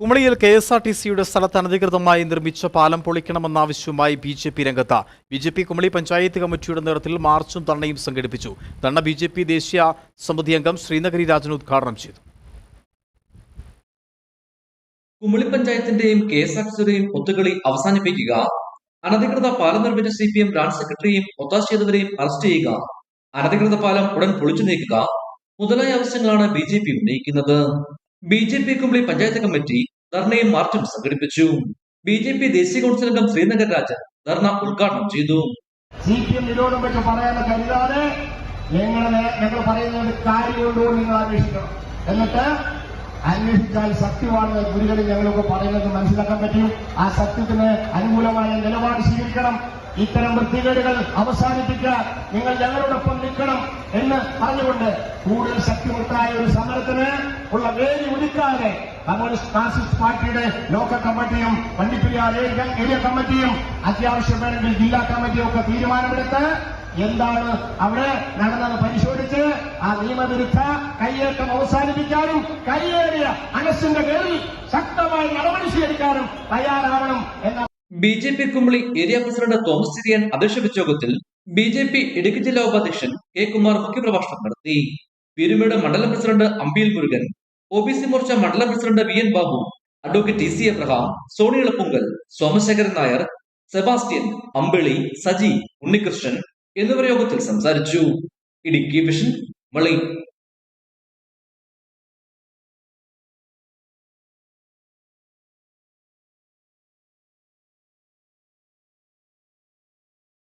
കുമളിയിൽ K S R T സിയുടെ സ്ഥലത്ത് അനധികൃതമായി നിർമ്മിച്ച പാലം പൊളിക്കണമെന്ന ആവശ്യവുമായി ബി ജെ പി രംഗത്ത്. B J P Kumily panchayat കമ്മിറ്റിയുടെ നേതൃത്വത്തിൽ മാർച്ചും തണ്ണയും സംഘടിപ്പിച്ചു. തണ്ണ ബി ജെ പി ദേശീയ സമിതി അംഗം ശ്രീനഗരി രാജൻ ഉദ്ഘാടനം ചെയ്തു. കുമളി പഞ്ചായത്തിന്റെയും കെ എസ് ആർ സിയുടെയും ഒത്തുകളി അവസാനിപ്പിക്കുക. അനധികൃത പാലം നിർമ്മിച്ച സി പി എം ബ്രാഞ്ച് സെക്രട്ടറിയെയും ഒത്താശ ചെയ്തവരെയും അറസ്റ്റ് ചെയ്യുക. അനധികൃത പാലം ഉടൻ പൊളിച്ചു നീക്കുക. മുതലായ ആവശ്യങ്ങളാണ് ബി ജെ പി ഉന്നയിക്കുന്നത്. B J P Kumily panchayat committee ധർണയും മാർച്ചും സംഘടിപ്പിച്ചു. ബി ജെ പി ദേശീയ കൗൺസിൽ അംഗം ശ്രീനഗർ രാജൻ ധർണ ഉദ്ഘാടനം ചെയ്തു. നിങ്ങൾ എന്നിട്ട് അന്വേഷിച്ചാൽ സത്യമാണ് ഗുരുകളിൽ ഞങ്ങളൊക്കെ പറയുന്നത് മനസ്സിലാക്കാൻ പറ്റും. ആ സത്യത്തിന് അനുകൂലമായ നിലപാട് സ്വീകരിക്കണം. ഇത്തരം വൃത്തികേടുകൾ അവസാനിപ്പിക്കാൻ നിങ്ങൾ ഞങ്ങളോടൊപ്പം നിൽക്കണം എന്ന് പറഞ്ഞുകൊണ്ട് കൂടുതൽ ശക്തിമുട്ടായ ഒരു സമരത്തിന് ഉള്ള വേദി ഒരുക്കാതെ കമ്മ്യൂണിസ്റ്റ് മാർക്സിസ്റ്റ് പാർട്ടിയുടെ ലോക്കൽ കമ്മിറ്റിയും വണ്ടിപ്പെരിയാർ ഏരിയ കമ്മിറ്റിയും അത്യാവശ്യം വേണമെങ്കിൽ ജില്ലാ കമ്മിറ്റിയും ഒക്കെ തീരുമാനമെടുത്ത് എന്താണ് അവിടെ നടന്നത് പരിശോധിച്ച് ആ നിയമവിരുദ്ധ കയ്യേറ്റം അവസാനിപ്പിക്കാനും കയ്യേറിയ അനസിന്റെ പേരിൽ ശക്തമായ നടപടി സ്വീകരിക്കാനും തയ്യാറാവണം എന്ന B J P Kumily area president Thomas Chiriyan അധ്യക്ഷ യോഗത്തിൽ ബി ജെ പി ഇടുക്കി ജില്ലാ ഉപാധ്യക്ഷൻ കെ കുമാർ മുഖ്യപ്രഭാഷണം നടത്തി. പീരുമേട് മണ്ഡലം president Ambiyil Murugan O B C Morcha മണ്ഡലം president V N Babu advocate T C Abraham Sony Elappunkal Somasekharan Nair Sebastian Ambili Saji Unnikrishnan എന്നിവർ യോഗത്തിൽ സംസാരിച്ചു. ഇടുക്കി വിഷൻ മളി